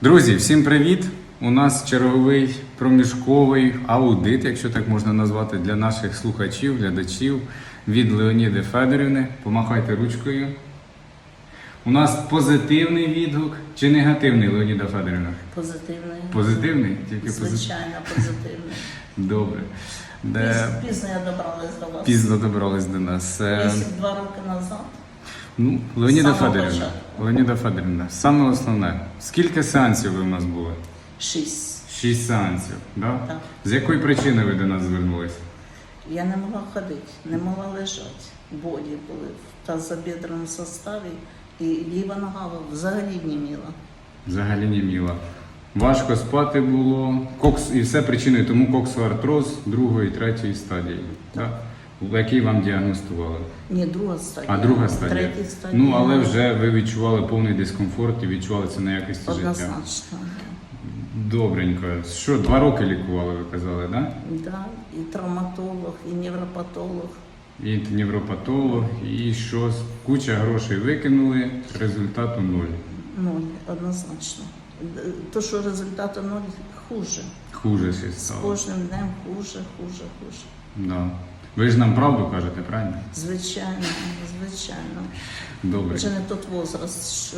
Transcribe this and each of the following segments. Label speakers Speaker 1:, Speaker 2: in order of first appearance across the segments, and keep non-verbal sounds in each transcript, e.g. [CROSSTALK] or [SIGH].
Speaker 1: Друзі, всім привіт! У нас черговий проміжковий аудит, якщо так можна назвати, для наших слухачів, глядачів від Леоніди Федорівни. Помахайте ручкою. У нас позитивний відгук чи негативний, Леоніда Федорівна?
Speaker 2: Позитивний.
Speaker 1: Позитивний? Тільки позитивний.
Speaker 2: Звичайно, позитивний. [LAUGHS]
Speaker 1: Добре. Де
Speaker 2: Пізно я добралась до вас.
Speaker 1: пізно добрались до нас. Е,
Speaker 2: Якщо два роки назад.
Speaker 1: Ну, Леоніда Федорівна. Леоніда Федорівна, саме основне. Скільки сеансів ви в нас були?
Speaker 2: Шість.
Speaker 1: Шість сеансів, да?
Speaker 2: Так.
Speaker 1: З якої причини ви до нас звернулись?
Speaker 2: Я не могла ходити, не могла лежати. Болі були в тазобідреному составі, і ліва нога взагалі не міла.
Speaker 1: Взагалі не міла. Важко спати було. Кокс, і все причиною тому коксоартроз другої, третьої стадії. Так? Який вам діагностували?
Speaker 2: Ні, друга стадія.
Speaker 1: А друга стадія.
Speaker 2: Третя стадія.
Speaker 1: Ну, але вже ви відчували повний дискомфорт і відчували це на якості життя.
Speaker 2: Однозначно.
Speaker 1: Добренько. Що, два роки лікували, ви казали, так? Да?
Speaker 2: Да, і травматолог, і невропатолог.
Speaker 1: І невропатолог, і що куча грошей викинули, результату нуль.
Speaker 2: Нуль, однозначно. То, що результату нуль, хуже.
Speaker 1: Хуже ще
Speaker 2: З кожним днем хуже, хуже, хуже.
Speaker 1: Да. Ви ж нам правду кажете, правильно?
Speaker 2: Звичайно, звичайно.
Speaker 1: Добре.
Speaker 2: Вже не тот возраст, що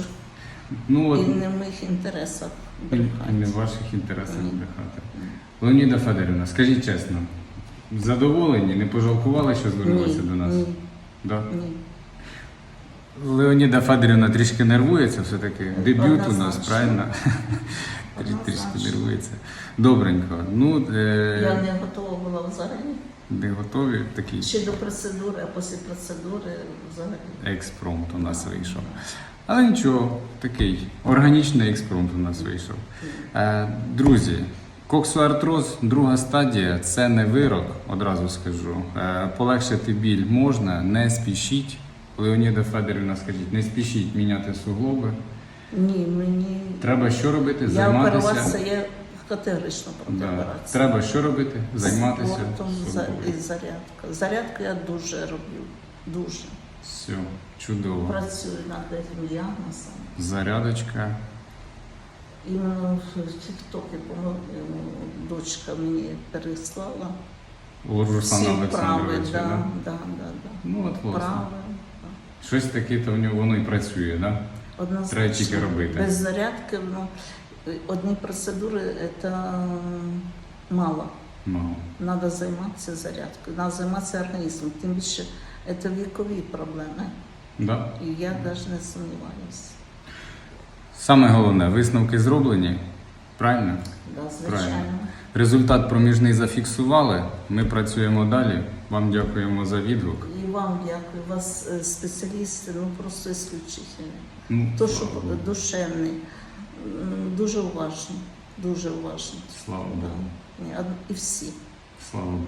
Speaker 1: Ну, от,
Speaker 2: і не в моїх інтересах
Speaker 1: і, і не в ваших інтересах
Speaker 2: Ні.
Speaker 1: брехати. Леоніда Федорівна, скажіть чесно, задоволені, не пожалкували, що звернулися
Speaker 2: Ні,
Speaker 1: до нас?
Speaker 2: ні,
Speaker 1: Да?
Speaker 2: ні.
Speaker 1: Леоніда Федорівна трішки нервується все-таки. Дебют у нас, правильно? Трішки нервується. Добренько. Ну, е,
Speaker 2: Я не готова була взагалі.
Speaker 1: Не готові такий
Speaker 2: Ще до процедури, а після процедури взагалі.
Speaker 1: експромт у нас вийшов. Але нічого, такий органічний експромт у нас вийшов. Е, друзі, коксоартроз, друга стадія це не вирок, одразу скажу. Е, полегшити біль можна, не спішіть. Леоніда Федорівна, скажіть, не спішіть міняти суглоби.
Speaker 2: Ні, мені
Speaker 1: Треба що робити?
Speaker 2: я
Speaker 1: Займатися.
Speaker 2: я категорично проти
Speaker 1: Да.
Speaker 2: операції.
Speaker 1: Треба що робити? Займатися.
Speaker 2: Спортом за-
Speaker 1: собою.
Speaker 2: і зарядка. Зарядку я дуже роблю. Дуже.
Speaker 1: Все, чудово.
Speaker 2: Працюю над цим діагнозом.
Speaker 1: Зарядочка.
Speaker 2: Іменно в Тіктокі, по-моєму, дочка мені переслала.
Speaker 1: Руслана
Speaker 2: Всі вправи,
Speaker 1: Олександровича.
Speaker 2: да,
Speaker 1: Да?
Speaker 2: да, да, да.
Speaker 1: Ну, от власне.
Speaker 2: Вправи.
Speaker 1: Щось таке то в нього воно і працює, да?
Speaker 2: Однозначно.
Speaker 1: Треба тільки робити.
Speaker 2: Без зарядки, ну, одні процедури це мало.
Speaker 1: Мало.
Speaker 2: Треба займатися зарядкою, треба займатися організмом. Тим більше це вікові проблеми.
Speaker 1: Да?
Speaker 2: І я навіть не сумніваюся.
Speaker 1: Саме головне, висновки зроблені. Правильно?
Speaker 2: Да, звичайно.
Speaker 1: Правильно. Результат проміжний зафіксували. Ми працюємо далі. Вам дякуємо за відгук.
Speaker 2: І вам дякую. У вас е, спеціалісти ну просто исключительні.
Speaker 1: Ну,
Speaker 2: То, що душевний, дуже уважні, дуже уважні.
Speaker 1: Слава Богу.
Speaker 2: І всі.
Speaker 1: Слава Богу.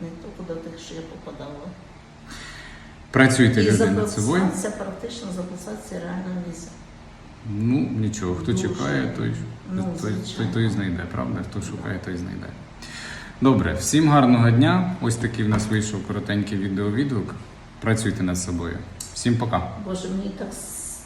Speaker 2: Не тільки до тих, що я попадала.
Speaker 1: Працюйте
Speaker 2: І
Speaker 1: люди над собою.
Speaker 2: записатися, практично записатися реально нельзя.
Speaker 1: Ну нічого, хто
Speaker 2: Дуже.
Speaker 1: чекає, той,
Speaker 2: Ну,
Speaker 1: той, той,
Speaker 2: звичайно.
Speaker 1: той знайде, правда? Хто шукає, той знайде. Добре, всім гарного дня. Ось такий в нас вийшов коротенький відеовідгук. Працюйте над собою. Всім пока.
Speaker 2: Боже, мені так